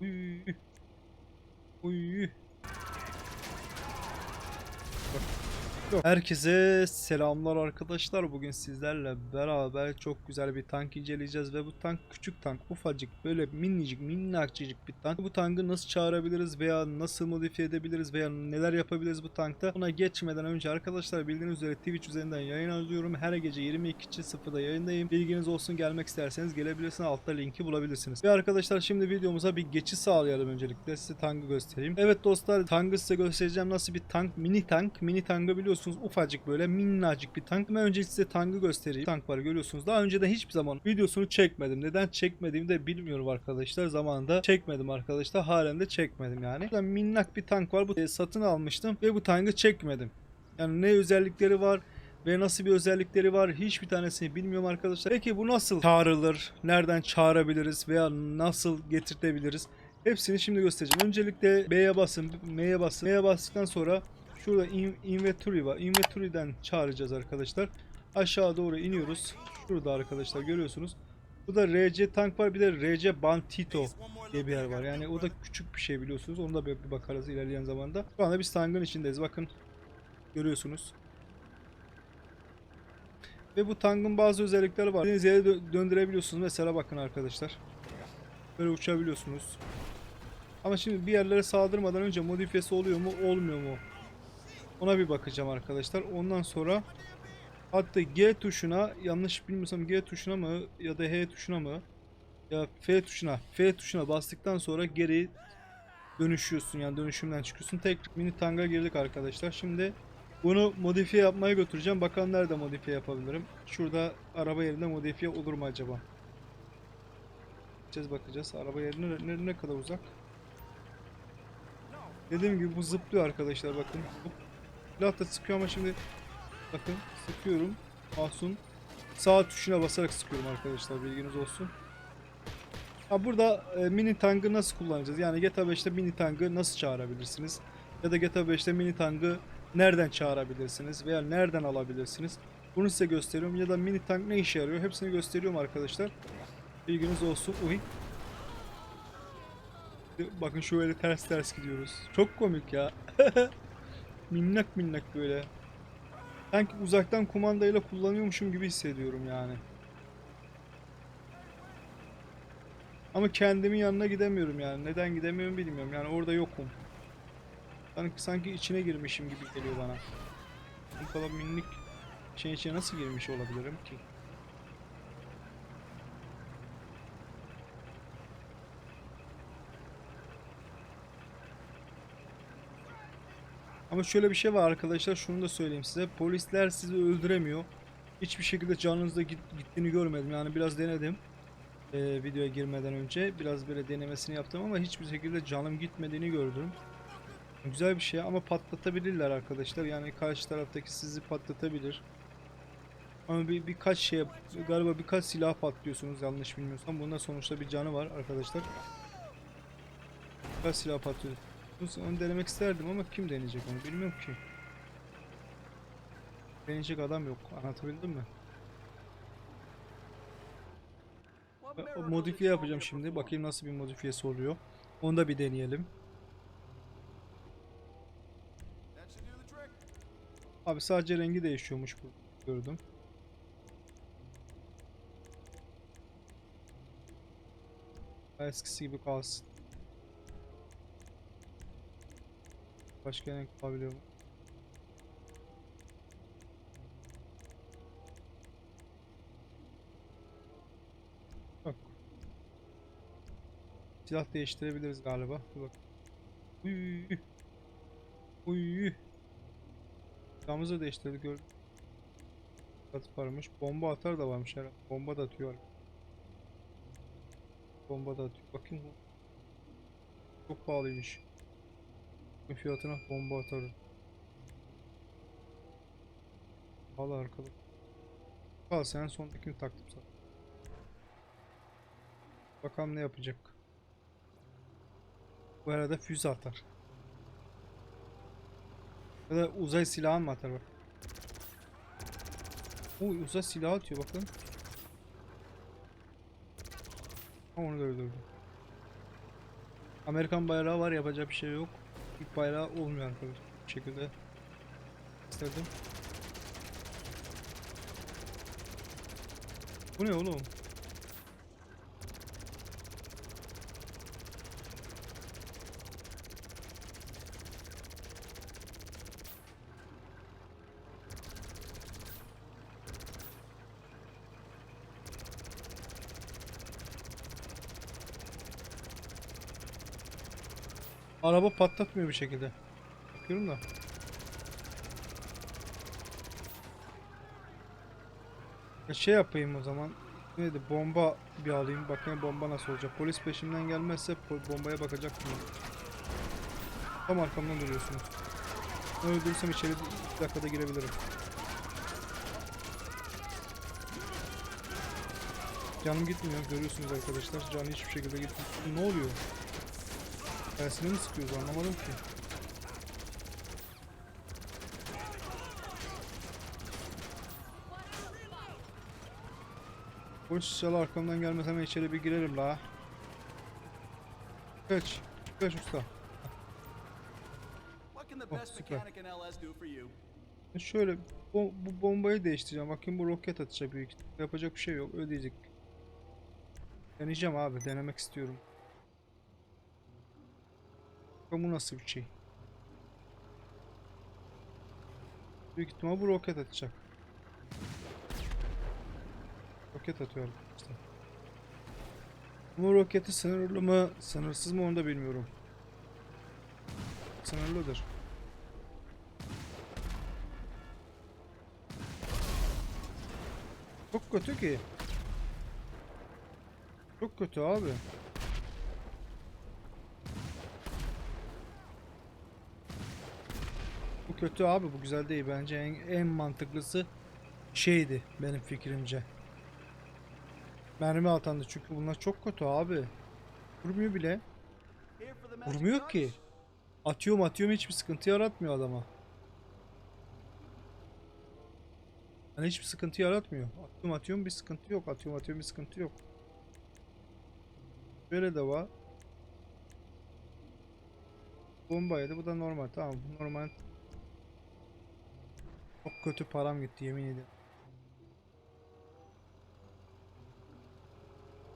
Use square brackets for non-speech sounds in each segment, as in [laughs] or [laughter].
Uy. Uy. Herkese selamlar arkadaşlar. Bugün sizlerle beraber çok güzel bir tank inceleyeceğiz ve bu tank küçük tank, ufacık, böyle minicik, minnakçıcık bir tank. Bu tankı nasıl çağırabiliriz veya nasıl modifiye edebiliriz veya neler yapabiliriz bu tankta? Buna geçmeden önce arkadaşlar bildiğiniz üzere Twitch üzerinden yayın alıyorum. Her gece 22.00'da yayındayım. Bilginiz olsun gelmek isterseniz gelebilirsiniz. Altta linki bulabilirsiniz. Ve arkadaşlar şimdi videomuza bir geçiş sağlayalım öncelikle. Size tankı göstereyim. Evet dostlar tankı size göstereceğim. Nasıl bir tank? Mini tank. Mini tankı biliyorsunuz ufacık böyle minnacık bir tank. Ama önce size tankı göstereyim. Tank var görüyorsunuz. Daha önceden hiçbir zaman videosunu çekmedim. Neden çekmediğimi de bilmiyorum arkadaşlar. Zamanında çekmedim arkadaşlar. Halen de çekmedim yani. Burada minnak bir tank var. Bu e, satın almıştım ve bu tankı çekmedim. Yani ne özellikleri var ve nasıl bir özellikleri var hiçbir tanesini bilmiyorum arkadaşlar. Peki bu nasıl çağrılır? Nereden çağırabiliriz veya nasıl getirtebiliriz? Hepsini şimdi göstereceğim. Öncelikle B'ye basın, M'ye basın. M'ye bastıktan sonra şurada in, inventory var. Inventory'den çağıracağız arkadaşlar. Aşağı doğru iniyoruz. Şurada arkadaşlar görüyorsunuz. Bu da RC tank var bir de RC Bantito diye bir yer var. Yani o da küçük bir şey biliyorsunuz. Onu da bir bakarız ilerleyen zamanda. Şu anda biz tankın içindeyiz. Bakın görüyorsunuz. Ve bu tankın bazı özellikleri var. Deniz yere dö- döndürebiliyorsunuz. Mesela bakın arkadaşlar. Böyle uçabiliyorsunuz. Ama şimdi bir yerlere saldırmadan önce modifiyesi oluyor mu olmuyor mu? Ona bir bakacağım arkadaşlar. Ondan sonra hatta G tuşuna yanlış bilmiyorsam G tuşuna mı ya da H tuşuna mı ya F tuşuna F tuşuna bastıktan sonra geri dönüşüyorsun yani dönüşümden çıkıyorsun. Tek mini tanga girdik arkadaşlar. Şimdi bunu modifiye yapmaya götüreceğim. Bakalım nerede modifiye yapabilirim. Şurada araba yerinde modifiye olur mu acaba? Bakacağız bakacağız. Araba yerine ne, ne kadar uzak? Dediğim gibi bu zıplıyor arkadaşlar bakın. Silah da sıkıyor ama şimdi bakın sıkıyorum. Masum. Sağ tuşuna basarak sıkıyorum arkadaşlar bilginiz olsun. Ha burada e, mini tankı nasıl kullanacağız? Yani GTA 5'te mini tankı nasıl çağırabilirsiniz? Ya da GTA 5'te mini tankı nereden çağırabilirsiniz veya nereden alabilirsiniz? Bunu size gösteriyorum ya da mini tank ne işe yarıyor? Hepsini gösteriyorum arkadaşlar. Bilginiz olsun. Uy. Bakın şöyle ters ters gidiyoruz. Çok komik ya. [laughs] minnak minnak böyle. Sanki uzaktan kumandayla kullanıyormuşum gibi hissediyorum yani. Ama kendimin yanına gidemiyorum yani. Neden gidemiyorum bilmiyorum. Yani orada yokum. Sanki, sanki içine girmişim gibi geliyor bana. Bu kadar minik şeyin içine nasıl girmiş olabilirim ki? Ama şöyle bir şey var arkadaşlar şunu da söyleyeyim size. Polisler sizi öldüremiyor. Hiçbir şekilde canınızda git- gittiğini görmedim. Yani biraz denedim. Ee, videoya girmeden önce biraz böyle denemesini yaptım ama hiçbir şekilde canım gitmediğini gördüm. Güzel bir şey ama patlatabilirler arkadaşlar. Yani karşı taraftaki sizi patlatabilir. Ama bir birkaç şey galiba birkaç silah patlıyorsunuz yanlış bilmiyorsam. Bunda sonuçta bir canı var arkadaşlar. Birkaç silah patlıyor. Onu denemek isterdim ama kim deneyecek onu bilmiyorum ki. Deneyecek adam yok. Anlatabildim mi? Modifiye yapacağım şimdi. Bakayım nasıl bir modifiyesi oluyor. Onu da bir deneyelim. Abi sadece rengi değişiyormuş bu. Gördüm. Eskisi gibi kalsın. Başka renk yapabiliyor mu? Yok. Silah değiştirebiliriz galiba. Dur bak. Uy. Uy. Silahımızı da değiştirdik gördüm. Atıp varmış. Bomba atar da varmış herhalde. Bomba da atıyor. Bomba da atıyor. Bakayım. Çok pahalıymış. Bu fiyatına bomba atarım. Al arkada. Al sen sondakini taktım sana. Bakalım ne yapacak. Bu arada füze atar. Ya da uzay silahı mı atar bak. Uy uzay silahı atıyor bakın. Onu da öldürdüm. Amerikan bayrağı var yapacak bir şey yok. Türk bayrağı olmuyor arkadaşlar. Bu şekilde istedim. Bu ne oğlum? Araba patlatmıyor bir şekilde. Bakıyorum da. Ya şey yapayım o zaman. Neydi bomba bir alayım. Bakayım bomba nasıl olacak. Polis peşimden gelmezse bombaya bakacak mıyım? Tam arkamdan duruyorsunuz. Ne öldürürsem içeri bir dakikada girebilirim. Canım gitmiyor görüyorsunuz arkadaşlar. Canı hiçbir şekilde gitmiyor. Ne oluyor? Tersine mi sıkıyoruz anlamadım ki. Polis inşallah arkamdan gelmez hemen içeri bir girelim la. Kaç. Kaç usta. Oh, for you? Şöyle bu, bu bombayı değiştireceğim. Bakayım bu roket atacak büyük. Yapacak bir şey yok. Ödeyecek. Deneyeceğim abi. Denemek istiyorum. Bu nasıl bir şey. Büyük ihtimal bu roket atacak. Roket atıyor işte. Bu roketi sınırlı mı, sınırsız mı onu da bilmiyorum. Sınırlıdır. Çok kötü ki. Çok kötü abi. Kötü abi bu güzel değil bence en, en mantıklısı şeydi benim fikrimce. Mermi atandı çünkü bunlar çok kötü abi. Vurmuyor bile. Vurmuyor ki. Atıyorum atıyorum hiçbir sıkıntı yaratmıyor adama. Yani hiçbir sıkıntı yaratmıyor. Atıyorum atıyorum bir sıkıntı yok. Atıyorum atıyorum bir sıkıntı yok. Böyle de var. Bombaydı bu da normal tamam normal. Çok kötü param gitti yemin ederim.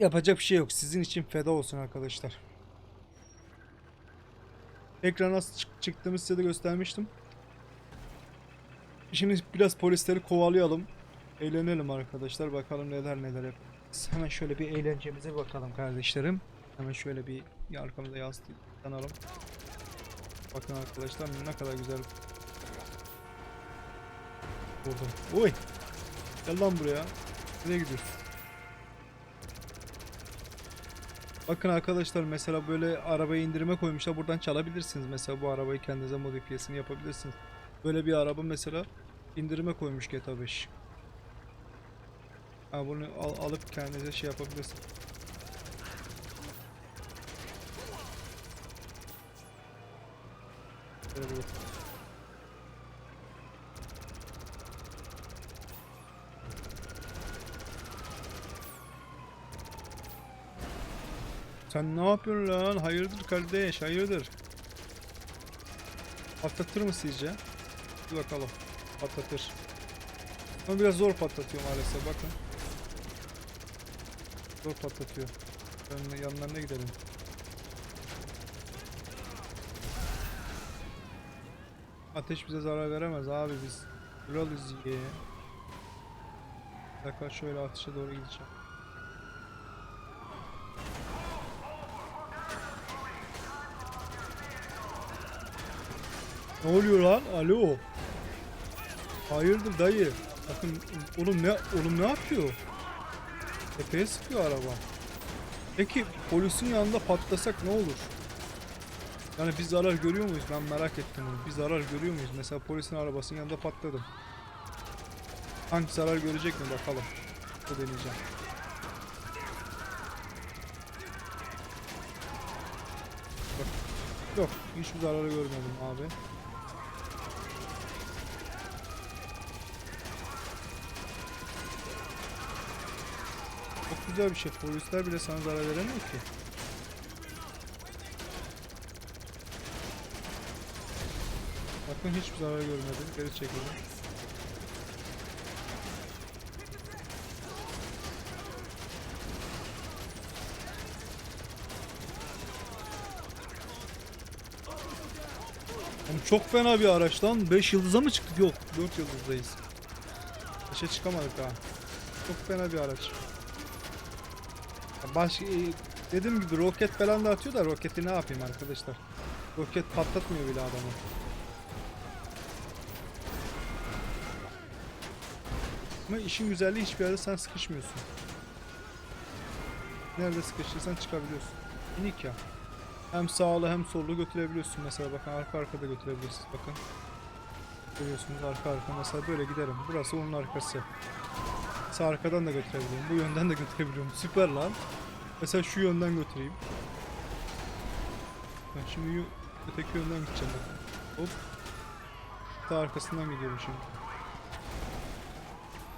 Yapacak bir şey yok. Sizin için feda olsun arkadaşlar. Ekran nasıl çık- çıktığımı size de göstermiştim. Şimdi biraz polisleri kovalayalım. Eğlenelim arkadaşlar. Bakalım neler neler yapacağız. Hemen şöyle bir eğlencemize bakalım kardeşlerim. Hemen şöyle bir arkamıza yansıtalım. Bakın arkadaşlar ne kadar güzel vurdum. Oy! Gel lan buraya. Nereye gidiyorsun? Bakın arkadaşlar mesela böyle arabayı indirime koymuşlar. Buradan çalabilirsiniz. Mesela bu arabayı kendinize modifiyesini yapabilirsiniz. Böyle bir araba mesela indirime koymuş GTA 5. Ha bunu al- alıp kendinize şey yapabilirsiniz. Böyle bir- Sen ne yapıyorsun lan? Hayırdır kardeş? Hayırdır? Patlatır mı sizce? Bir bakalım. Patlatır. Ama biraz zor patlatıyor maalesef bakın. Zor patlatıyor. Yanına, yanlarına gidelim. Ateş bize zarar veremez abi biz. Kralız ye. Dakika şöyle ateşe doğru gideceğim. Ne oluyor lan? Alo. Hayırdır dayı? Bakın oğlum ne oğlum ne yapıyor? Tepeye sıkıyor araba. Peki polisin yanında patlasak ne olur? Yani biz zarar görüyor muyuz? Ben merak ettim bunu. Biz zarar görüyor muyuz? Mesela polisin arabasının yanında patladım. Hangi zarar görecek mi bakalım. Bu deneyeceğim. Bak. Yok, hiçbir zararı görmedim abi. güzel bir şey. Polisler bile sana zarar veremiyor ki. Bakın hiçbir zarar görmedim. Geri çekildim. Yani çok fena bir araç lan. 5 yıldıza mı çıktık? Yok 4 yıldızdayız. Başa çıkamadık ha. Çok fena bir araç. Baş, e, dediğim gibi roket falan da atıyor da roketi ne yapayım arkadaşlar. Roket patlatmıyor bile adamı. Ama işin güzelliği hiçbir yerde sen sıkışmıyorsun. Nerede sıkışırsan çıkabiliyorsun. Minik ya. Hem sağlı hem sollu götürebiliyorsun mesela bakın arka arkada götürebilirsiniz bakın. Görüyorsunuz arka arka mesela böyle giderim. Burası onun arkası. Mesela arkadan da götürebiliyorum. Bu yönden de götürebiliyorum. Süper lan. Mesela şu yönden götüreyim. Ben şimdi öteki yönden gideceğim. Hop. Ta arkasından gidiyorum şimdi.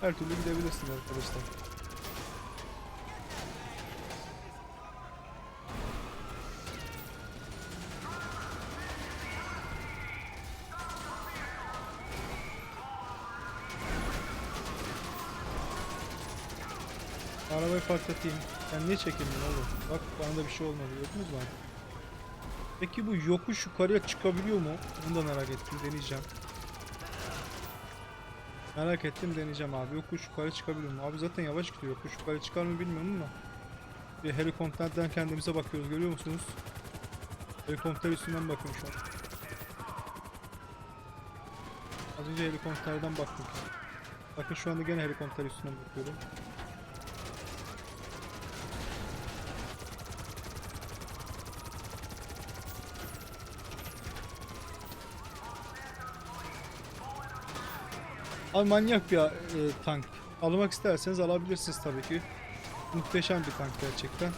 Her türlü gidebilirsiniz arkadaşlar. Arabayı patlatayım. Sen niye çekildin oğlum? Bak bana da bir şey olmadı. Gördünüz mü? Peki bu yokuş yukarıya çıkabiliyor mu? Onu da merak ettim. Deneyeceğim. Merak ettim deneyeceğim abi. Yokuş yukarı çıkabiliyor mu? Abi zaten yavaş gidiyor. Yokuş yukarı çıkar mı bilmiyorum ama. Bir helikopterden kendimize bakıyoruz. Görüyor musunuz? Helikopter üstünden bakıyorum şu an. Az önce helikopterden baktım. Bakın şu anda gene helikopter üstünden bakıyorum. Abi manyak bir e, tank. Almak isterseniz alabilirsiniz tabii ki. Muhteşem bir tank gerçekten.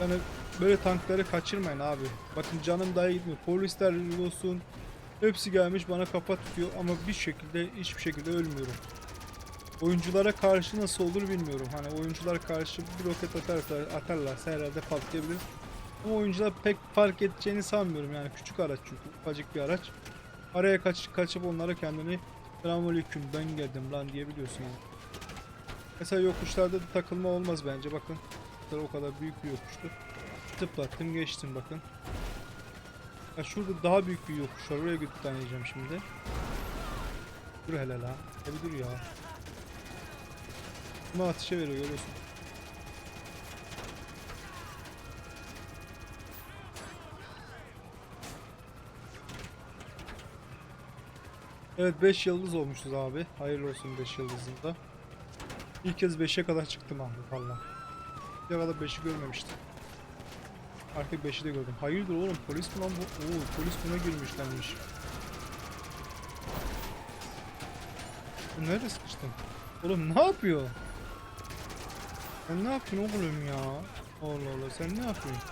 Yani böyle tankları kaçırmayın abi. Bakın canım daha gitmiyor. Polisler olsun. Hepsi gelmiş bana kafa tutuyor ama bir şekilde hiçbir şekilde ölmüyorum. Oyunculara karşı nasıl olur bilmiyorum. Hani oyuncular karşı bir roket atarsa, atarlarsa herhalde patlayabilir. Ama oyuncular pek fark edeceğini sanmıyorum yani küçük araç çünkü ufacık bir araç. Araya kaç, kaçıp onlara kendini Selamünaleyküm ben geldim lan diyebiliyorsun yani. Mesela yokuşlarda da takılma olmaz bence bakın. O kadar büyük bir yokuştu. Tıplattım geçtim bakın. Ya şurada daha büyük bir yokuş var oraya gidip deneyeceğim şimdi. Dur hele la. Ya bir dur ya. Ama ateşe veriyor görüyorsun. Evet 5 yıldız olmuşuz abi. Hayırlı olsun 5 yıldızında. İlk kez 5'e kadar çıktım abi valla. Bir kadar 5'i görmemiştim. Artık 5'i de gördüm. Hayırdır oğlum polis mi lan bu? Oo polis buna girmişlenmiş. Nerede sıkıştın? Oğlum ne yapıyor? Sen ne yapıyorsun oğlum ya? Allah Allah sen ne yapıyorsun?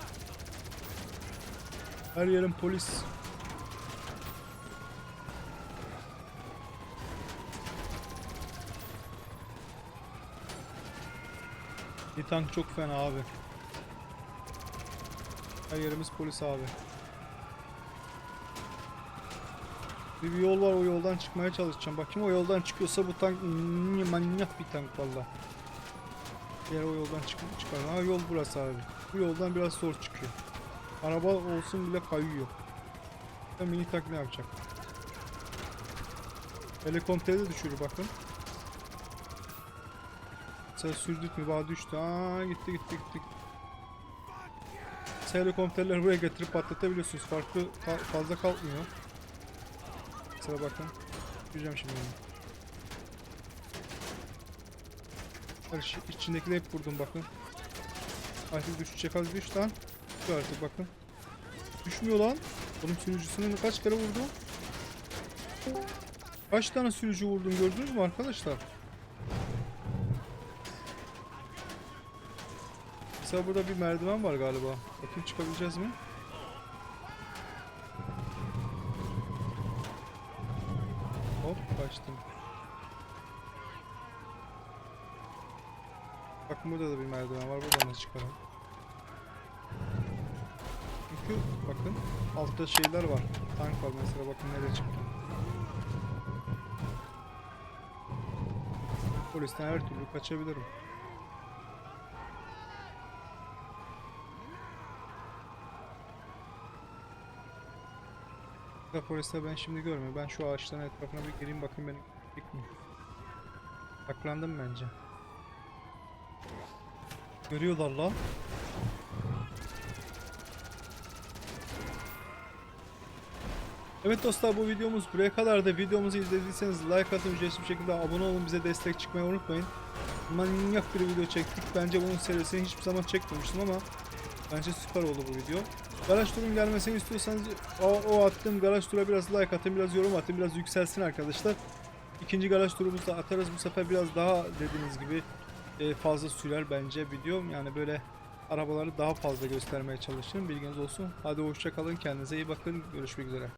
Her yerin polis. Bir tank çok fena abi. Her yerimiz polis abi. Bir, bir yol var o yoldan çıkmaya çalışacağım. Bakayım o yoldan çıkıyorsa bu tank manyak bir tank valla. Diğer o yoldan çık çıkar. Ha yol burası abi. Bu yoldan biraz zor çıkıyor. Araba olsun bile kayıyor. Mini tank ne yapacak? Helikopteri de düşürür bakın. Mesela sürdük mü bağ düştü. Aa gitti gitti gitti. Helikopterleri buraya getirip patlatabiliyorsunuz. Farklı ka- fazla kalkmıyor. Mesela bakın. Göreceğim şimdi şey, içindekileri hep vurdum bakın. Artık düşecek az düş lan. Şu artık bakın. Düşmüyor lan. Oğlum sürücüsünü kaç kere vurdu? Kaç tane sürücü vurdum gördünüz mü arkadaşlar? Mesela burada bir merdiven var galiba. Bakayım çıkabileceğiz mi? Hop kaçtım. Bak burada da bir merdiven var. Buradan nasıl çıkalım? Çünkü bakın altta şeyler var. Tank var mesela bakın nereye çıktı. Polisten her türlü kaçabilirim. Da polisler ben şimdi görmüyorum. Ben şu ağaçların etrafına bir gireyim bakayım beni mi? Saklandım bence. Görüyorlar lan. Evet dostlar bu videomuz buraya kadar da videomuzu izlediyseniz like atın ücretsiz bir şekilde abone olun bize destek çıkmayı unutmayın. Manyak bir video çektik. Bence bunun serisini hiçbir zaman çekmemiştim ama bence süper oldu bu video. Garaj turun gelmesini istiyorsanız o, o attığım garaj tura biraz like atın, biraz yorum atın, biraz yükselsin arkadaşlar. İkinci garaj turumuzu atarız bu sefer biraz daha dediğiniz gibi e, fazla sürer bence video. Yani böyle arabaları daha fazla göstermeye çalışırım bilginiz olsun. Hadi hoşça kalın kendinize iyi bakın görüşmek üzere.